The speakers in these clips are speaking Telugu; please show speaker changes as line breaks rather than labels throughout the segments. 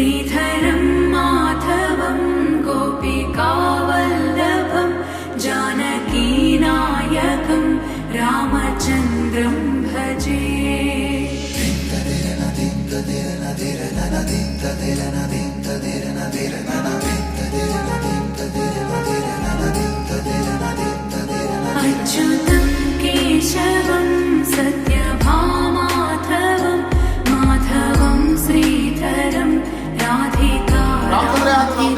श्रीधरं माधवं गोपिकावल्लभं जानकीनायकं रामचन्द्रं भजे।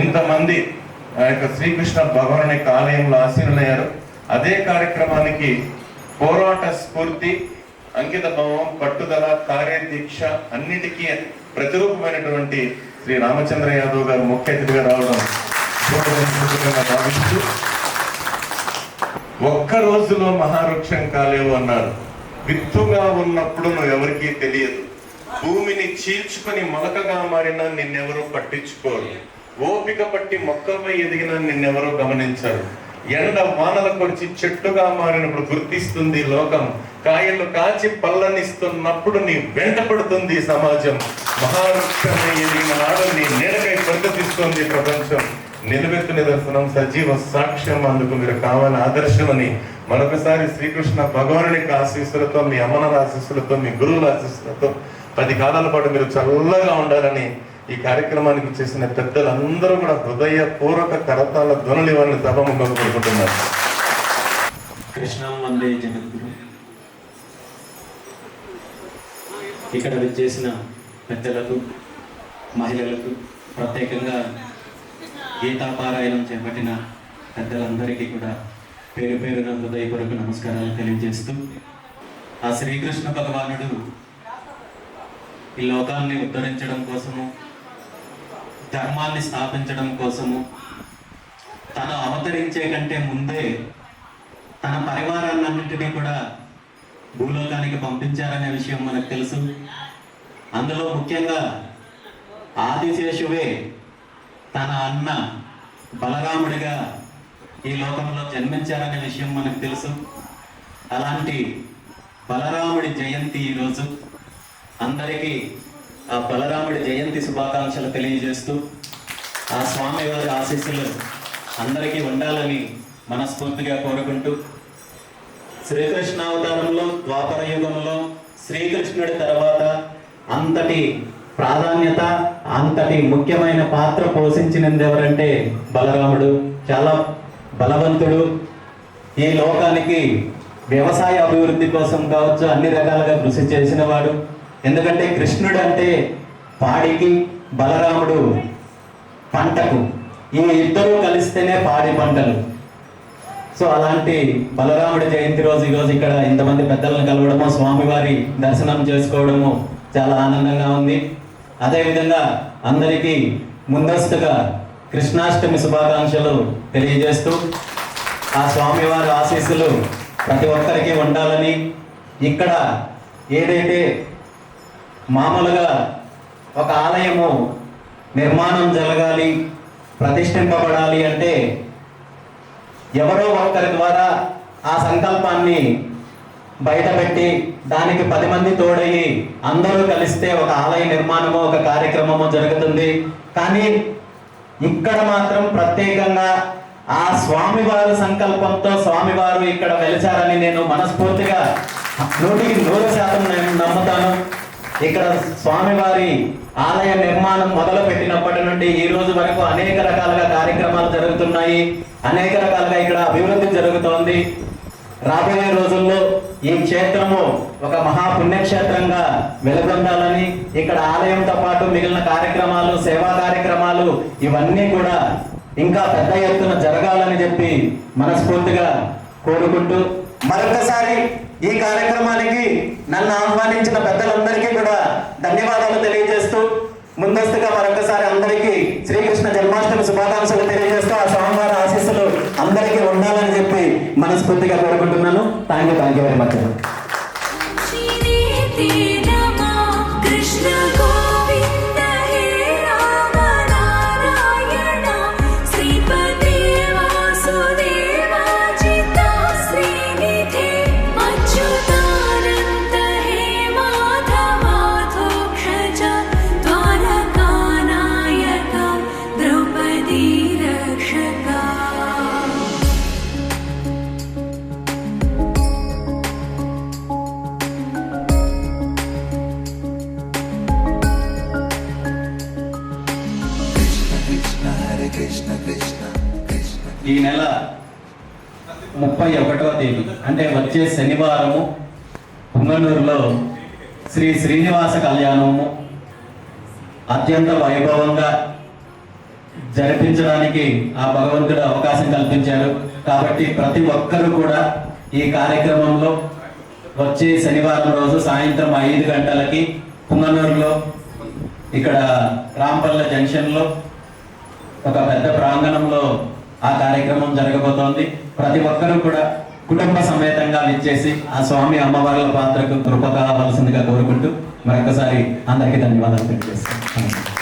ఇంతమంది ఆ యొక్క శ్రీకృష్ణ భగవాన్ యొక్క ఆలయంలో ఆశీనులయ్యారు. అదే కార్యక్రమానికి పోరాట స్ఫూర్తి అంకిత భావం పట్టుదల కార్యదీక్ష అన్నిటికీ ప్రతిరూపమైనటువంటి శ్రీ రామచంద్ర యాదవ్ గారు ముఖ్య అతిథిగా రావడం భావిస్తూ ఒక్క రోజులో మహావృక్షం కాలేవు అన్నారు. విత్తుగా ఉన్నప్పుడు నువ్వు ఎవరికీ తెలియదు. భూమిని చీల్చుకొని మొలకగా మారినా నిన్నెవరూ పట్టించుకోరు. ఓపిక పట్టి మొక్కపై ఎదిగినా నిన్నెవరూ గమనించరు. ఎండ వానల కొరిచి చెట్టుగా మారినప్పుడు గుర్తిస్తుంది లోకం. కాయలు కాచి పల్లనిస్తున్నప్పుడు నీ వెంట పడుతుంది సమాజం. మహావృక్షమై ఎదిగిన నాడు నీ నీడకై ప్రగతిస్తుంది ప్రపంచం. నిలువెత్తు నిదర్శనం సజీవ సాక్ష్యం అందుకు మీరు కావాలి ఆదర్శమని. మరొకసారి శ్రీకృష్ణ భగవానుని యొక్క ఆశీస్సులతో మీ అమ్మల ఆశీస్సులతో మీ గురువుల ఆశీస్సులతో పది కాలాల పాటు మీరు చల్లగా ఉండాలని ఈ కార్యక్రమానికి చేసిన పెద్దలందరూ కూడా హృదయపూర్వక కరతాల ధ్వనులు ఇవ్వాలని సభముఖం కోరుకుంటున్నారు.
కృష్ణం వందే జగద్గురు. ఇక్కడ విచ్చేసిన పెద్దలకు మహిళలకు ప్రత్యేకంగా గీతాపారాయణం చేపట్టిన పెద్దలందరికీ కూడా పేరు పేరున హృదయపూర్వక నమస్కారాలు తెలియజేస్తూ ఆ శ్రీకృష్ణ భగవానుడు ఈ లోకాన్ని ఉద్ధరించడం కోసము ధర్మాన్ని స్థాపించడం కోసము తను అవతరించే కంటే ముందే తన పరివారాలన్నింటినీ కూడా భూలోకానికి పంపించారనే విషయం మనకు తెలుసు. అందులో ముఖ్యంగా ఆదిశేషువే తన అన్న బలరాముడిగా ఈ లోకంలో జన్మించారనే విషయం మనకు తెలుసు. అలాంటి బలరాముడి జయంతి ఈరోజు. అందరికీ ఆ బలరాముడి జయంతి శుభాకాంక్షలు తెలియజేస్తూ ఆ స్వామివారి ఆశీస్సులు అందరికీ ఉండాలని మనస్ఫూర్తిగా కోరుకుంటూ శ్రీకృష్ణావతారంలో ద్వాపర యుగంలో శ్రీకృష్ణుడి తర్వాత అంతటి ప్రాధాన్యత అంతటి ముఖ్యమైన పాత్ర పోషించినది ఎవరంటే బలరాముడు. చాలా బలవంతుడు. ఈ లోకానికి వ్యవసాయ అభివృద్ధి కోసం కావచ్చు అన్ని రకాలుగా కృషి చేసిన వాడు ఎందుకంటే కృష్ణుడు అంటే పాడికి బలరాముడు పంటకు. ఈ ఇద్దరూ కలిస్తేనే పాడి పంటలు. సో అలాంటి బలరాముడి జయంతి రోజు ఈరోజు ఇక్కడ ఇంతమంది పెద్దలను కలవడము స్వామివారి దర్శనం చేసుకోవడము చాలా ఆనందంగా ఉంది. అదేవిధంగా అందరికీ ముందస్తుగా కృష్ణాష్టమి శుభాకాంక్షలు తెలియజేస్తూ ఆ స్వామివారి ఆశీస్సులు ప్రతి ఒక్కరికి ఉండాలని ఇక్కడ ఏదైతే మామూలుగా ఒక ఆలయము నిర్మాణం జరగాలి ప్రతిష్ఠింపబడాలి అంటే ఎవరో ఒక్కరి ద్వారా ఆ సంకల్పాన్ని బయటపెట్టి దానికి పది మంది తోడయ్యి అందరూ కలిస్తే ఒక ఆలయ నిర్మాణము ఒక కార్యక్రమము జరుగుతుంది. కానీ ఇక్కడ మాత్రం ప్రత్యేకంగా ఆ స్వామివారి సంకల్పంతో స్వామివారు ఇక్కడ వెలిచారని నేను మనస్ఫూర్తిగా నూటికి నూరు శాతం నేను ఇక్కడ స్వామివారి ఆలయ నిర్మాణం మొదలు పెట్టినప్పటి నుండి ఈ రోజు వరకు అనేక రకాలుగా కార్యక్రమాలు జరుగుతున్నాయి. అనేక రకాలుగా ఇక్కడ అభివృద్ధి జరుగుతోంది. రాబోయే రోజుల్లో ఈ క్షేత్రము ఒక మహా పుణ్యక్షేత్రంగా వెలుగొందాలని ఇక్కడ ఆలయంతో పాటు మిగిలిన కార్యక్రమాలు సేవా కార్యక్రమాలు ఇవన్నీ కూడా ఇంకా పెద్ద ఎత్తున జరగాలని చెప్పి మనస్ఫూర్తిగా కోరుకుంటూ మరొకసారి ఈ కార్యక్రమానికి నన్ను ఆహ్వానించిన పెద్దలందరికీ కూడా ధన్యవాదాలు తెలియజేస్తూ ముందస్తుగా మరొకసారి అందరికీ శ్రీకృష్ణ జన్మాష్టమి శుభాకాంక్షలు తెలియజేస్తూ ఆ స్వామివారి ఆశీస్సులు అందరికీ ఉండాలని చెప్పి మనస్ఫూర్తిగా కోరుకుంటున్నాను.
Thank you thank you very much
ఈ నెల ముప్పై ఒకటవ తేదీ అంటే వచ్చే శనివారము పుంగనూరులో శ్రీ శ్రీనివాస కళ్యాణము అత్యంత వైభవంగా జరిపించడానికి ఆ భగవంతుడు అవకాశం కల్పించారు. కాబట్టి ప్రతి ఒక్కరూ కూడా ఈ కార్యక్రమంలో వచ్చే శనివారం రోజు సాయంత్రం ఐదు గంటలకి పుంగనూరులో ఇక్కడ రాంపల్ల జంక్షన్లో ఒక పెద్ద ప్రాంగణంలో ఆ కార్యక్రమం జరగబోతోంది. ప్రతి ఒక్కరూ కూడా కుటుంబ సమేతంగా విచ్చేసి ఆ స్వామి అమ్మవార్ల పాత్రకు కృప కావాల్సిందిగా కోరుకుంటూ మరొకసారి అందరికీ ధన్యవాదాలు తెలియజేస్తాను